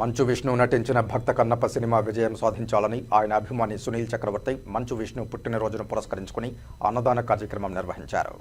మంచు విష్ణు నటించిన భక్త కన్నప్ప సినిమా విజయం సాధించాలని ఆయన అభిమాని సునీల్ చక్రవర్తి మంచు విష్ణు పుట్టినరోజును పురస్కరించుకుని అన్నదాన కార్యక్రమం నిర్వహించారు.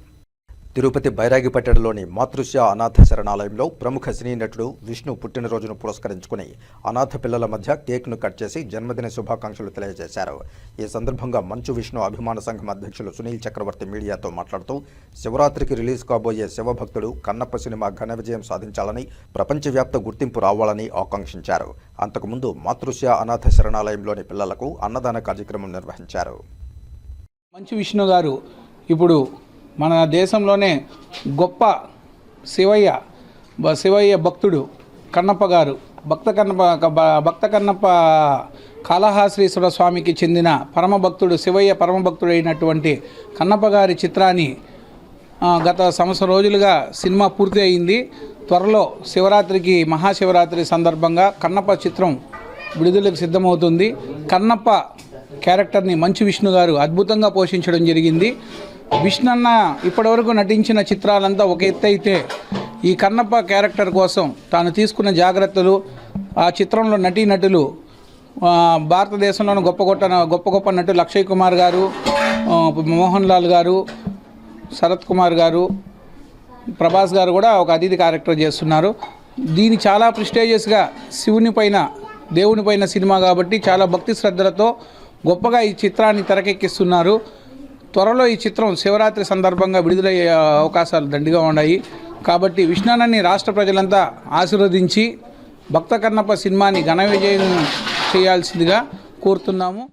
తిరుపతి బైరాగిపట్టణలోని మాతృశ్య అనాథ శరణాలయంలో ప్రముఖ సినీ నటుడు విష్ణు పుట్టినరోజును పురస్కరించుకుని అనాథ పిల్లల మధ్య కేక్ను కట్ చేసి జన్మదిన శుభాకాంక్షలు తెలియజేశారు. ఈ సందర్భంగా మంచు విష్ణు అభిమాన సంఘం అధ్యక్షులు సునీల్ చక్రవర్తి మీడియాతో మాట్లాడుతూ శివరాత్రికి రిలీజ్ కాబోయే శివభక్తుడు కన్నప్ప సినిమా ఘన విజయం సాధించాలని ప్రపంచవ్యాప్త గుర్తింపు రావాలని ఆకాంక్షించారు. అంతకుముందు మాతృశ్య అనాథ శరణాలయంలోని పిల్లలకు అన్నదాన కార్యక్రమం నిర్వహించారు. మంచు విష్ణు గారు ఇప్పుడు మన దేశంలోనే గొప్ప శివయ్య శివయ్య భక్తుడు కన్నప్ప గారు. భక్త కన్నప్ప భక్త కన్నప్ప కాళహాశ్రీశ్వర స్వామికి చెందిన పరమ భక్తుడు శివయ్య పరమ భక్తుడు అయినటువంటి కన్నప్ప గారి చిత్రాన్ని గత సంవత్సరం రోజులుగా సినిమా పూర్తి అయింది. త్వరలో శివరాత్రికి మహాశివరాత్రి సందర్భంగా కన్నప్ప చిత్రం విడుదలకు సిద్ధమవుతుంది. కన్నప్ప క్యారెక్టర్ని మంచు విష్ణు గారు అద్భుతంగా పోషించడం జరిగింది. విష్ణు అన్న ఇప్పటివరకు నటించిన చిత్రాలంతా ఒక ఎత్తు అయితే ఈ కన్నప్ప క్యారెక్టర్ కోసం తాను తీసుకున్న జాగ్రత్తలు ఆ చిత్రంలో నటీనటులు భారతదేశంలోని గొప్ప గొప్ప గొప్ప గొప్ప నటులు అక్షయ్ కుమార్ గారు మోహన్ లాల్ గారు శరత్ కుమార్ గారు ప్రభాస్ గారు కూడా ఒక అతిథి క్యారెక్టర్ చేస్తున్నారు. దీని చాలా ప్రిస్టేజియస్గా శివుని పైన దేవుని పైన సినిమా కాబట్టి చాలా భక్తి శ్రద్ధలతో గొప్పగా ఈ చిత్రాన్ని తెరకెక్కిస్తున్నారు. త్వరలో ఈ చిత్రం శివరాత్రి సందర్భంగా విడుదలయ్యే అవకాశాలు దండిగా ఉన్నాయి. కాబట్టి విష్ణానాన్ని రాష్ట్ర ప్రజలంతా ఆశీర్వదించి భక్త కన్నప్ప సినిమాని ఘన విజయం చేయాల్సిందిగా కోరుతున్నాము.